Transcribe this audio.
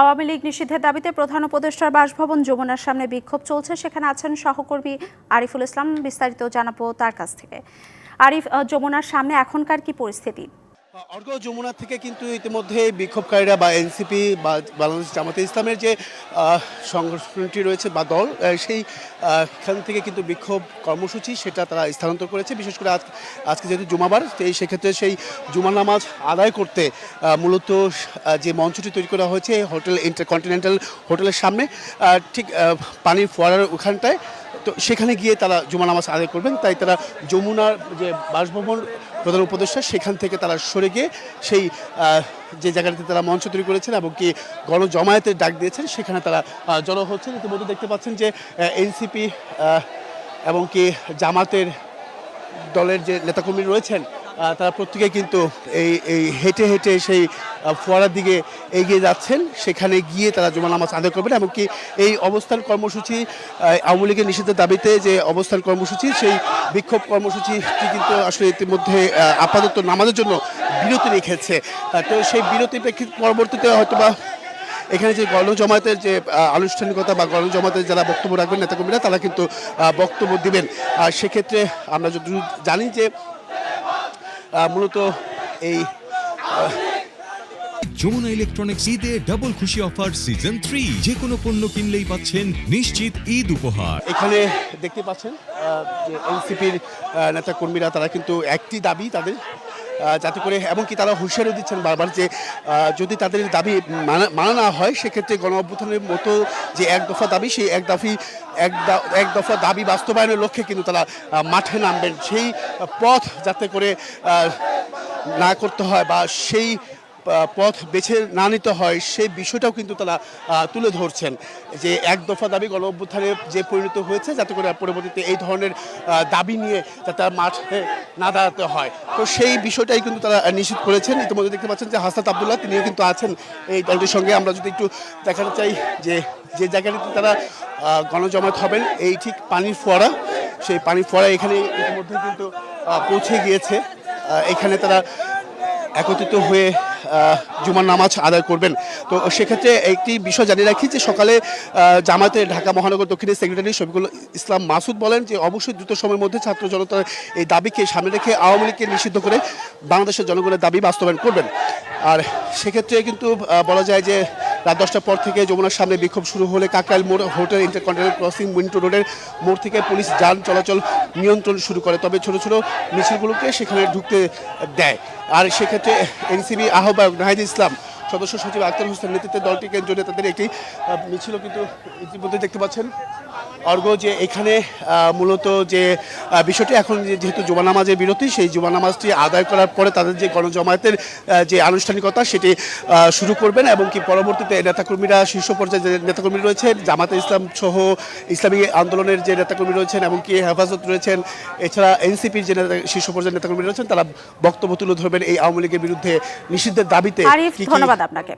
আওয়ামী লীগ নিষিদ্ধের দাবিতে প্রধান উপদেষ্টার বাসভবন যমুনার সামনে বিক্ষোভ চলছে। সেখানে আছেন সহকর্মী আরিফুল ইসলাম। বিস্তারিত জানাব তার কাছ থেকে। আরিফ যমুনার সামনে এখনকার কি পরিস্থিতি? অর্ঘ যমুনা থেকে কিন্তু ইতিমধ্যে বিক্ষোভকারীরা বা এনসিপি বা বাংলাদেশ জামাতে ইসলামের যে সংগঠনটি রয়েছে বা দল সেই খান থেকে কিন্তু বিক্ষোভ কর্মসূচি সেটা তারা স্থানান্তর করেছে। বিশেষ করে আজ, আজকে যেহেতু জুমাবার সেই সেক্ষেত্রে সেই জুমা নামাজ আদায় করতে মূলত যে মঞ্চটি তৈরি করা হয়েছে, হোটেল ইন্টারকন্টিনেন্টাল হোটেলের সামনে ঠিক পানির ফোয়ারার ওখানটায়, তো সেখানে গিয়ে তারা জুমা নামাজ আদায় করবেন। তাই তারা যমুনার যে বাসভবন প্রধান উপদেষ্টা, সেখান থেকে তারা সরে গিয়ে সেই যে জায়গাটিতে তারা মঞ্চ তৈরি করেছেন এবং কি গণজমায়েতের ডাক দিয়েছেন, সেখানে তারা জড়ো হচ্ছেন। ইতিমধ্যে দেখতে পাচ্ছেন যে এনসিপি এবং কি জামাতের দলের যে নেতাকর্মী রয়েছেন তারা প্রত্যেকে কিন্তু এই এই হেঁটে হেঁটে সেই ফোয়ারার দিকে এগিয়ে যাচ্ছেন। সেখানে গিয়ে তারা জমা নামাজ আদায় করবেন এমনকি এই অবস্থান কর্মসূচি আওয়ামী লীগের নিষিদ্ধের দাবিতে যে অবস্থান কর্মসূচি, সেই বিক্ষোভ কর্মসূচিটি কিন্তু আসলে ইতিমধ্যে আপাতত নামাজের জন্য বিরতি রেখেছে। তো সেই বিরতি প্রেক্ষিত পরবর্তীতে হয়তো বা এখানে যে গণজমায়েতের যে আনুষ্ঠানিকতা বা গণজমাতের যারা বক্তব্য রাখবেন নেতাকর্মীরা, তারা কিন্তু বক্তব্য দিবেন। আর সেক্ষেত্রে আমরা যদি জানি যে মূলত এই যমুনা ইলেকট্রনিক্স ঈদে ডাবল খুশি অফার সিজন থ্রি যে কোনো পণ্য কিনলেই পাচ্ছেন নিশ্চিত ঈদ উপহার। এখানে দেখতে পাচ্ছেন যে এনসিপির নেতা কর্মীরা তারা কিন্তু একটি দাবি তাদের যাতে করে এমনকি তারা হুঁশিয়ারি দিচ্ছেন বারবার যে যদি তাদের দাবি মানা না হয়, সেক্ষেত্রে গণ অভ্যুত্থানের মতো যে এক দফা দাবি, সেই এক দাবি এক এক দফা দাবি বাস্তবায়নের লক্ষ্যে কিন্তু তারা মাঠে নামবেন। সেই পথ যাতে করে না করতে হয় বা সেই পথ বেছে না নিতে হয়, সেই বিষয়টাও কিন্তু তারা তুলে ধরছেন। যে এক দফা দাবি গণ অভ্যুত্থানে যে পরিণত হয়েছে, যাতে করে পরবর্তীতে এই ধরনের দাবি নিয়ে যাতে মাঠে না দাঁড়াতে হয়। তো সেই বিষয়টাই কিন্তু তারা নিশ্চিত করেছেন। ইতিমধ্যে দেখতে পাচ্ছেন যে হাসনাত আবদুল্লাহ, তিনিও কিন্তু আছেন এই দলটির সঙ্গে। আমরা যদি একটু দেখাতে চাই যে যে জায়গাটিতে তারা গণজমায়েত হবেন, এই ঠিক পানির ফোয়ারা। সেই পানির ফোয়ারা এখানে ইতিমধ্যে কিন্তু পৌঁছে গিয়েছে। এখানে তারা একত্রিত হয়ে জুমার নামাজ আদায় করবেন। তো সেক্ষেত্রে একটি বিষয় জানিয়ে রাখি যে সকালে জামাতে ঢাকা মহানগর দক্ষিণের সেক্রেটারি শফিকুল ইসলাম মাসুদ বলেন যে অবশ্যই দ্রুত সময়ের মধ্যে ছাত্র জনতার এই দাবিকে সামনে রেখে আওয়ামী লীগকে নিষিদ্ধ করে বাংলাদেশের জনগণের দাবি বাস্তবায়ন করবেন। আর সেক্ষেত্রে কিন্তু বলা যায় যে রাত দশটার পর থেকে যমুনার সামনে বিক্ষোভ শুরু হলে কাকরাইল মোড়, হোটেল ইন্টারকন্টিনেন্টাল ক্রসিং উইন্টো রোডের মোড় থেকে পুলিশ যান চলাচল নিয়ন্ত্রণ শুরু করে। তবে ছোট ছোট মিছিলগুলোকে সেখানে ঢুকতে দেয়। আর সেক্ষেত্রে এনসিবি আহ্বায়ক নাহিদ ইসলাম, সদস্য সচিব আক্তার হোসেন নেতৃত্বে দলটি কেন্দ্রীয় তাদের একটি মিছিল কিন্তু ইতিমধ্যে দেখতে পাচ্ছেন। অর্ঘ যে এখানে মূলত যে বিষয়টি এখন যেহেতু জুমা নামাজের বিরতি সেই জুমা নামাজটি আদায় করার পরে তাদের যে গণজমায়েতের যে আনুষ্ঠানিকতা সেটি শুরু করবেন এবং কি পরবর্তীতে নেতাকর্মীরা শীর্ষ পর্যায়ে যে নেতাকর্মী রয়েছেন জামাতে ইসলাম সহ ইসলামী আন্দোলনের যে নেতাকর্মী রয়েছেন এবং কি হেফাজত রয়েছেন এছাড়া এনসিপির যে নেতা- শীর্ষ পর্যায়ের নেতাকর্মী রয়েছেন তারা বক্তব্য তুলে ধরবেন এই আওয়ামী লীগের বিরুদ্ধে নিষিদ্ধের দাবিতে ধন্যবাদ আপনাকে।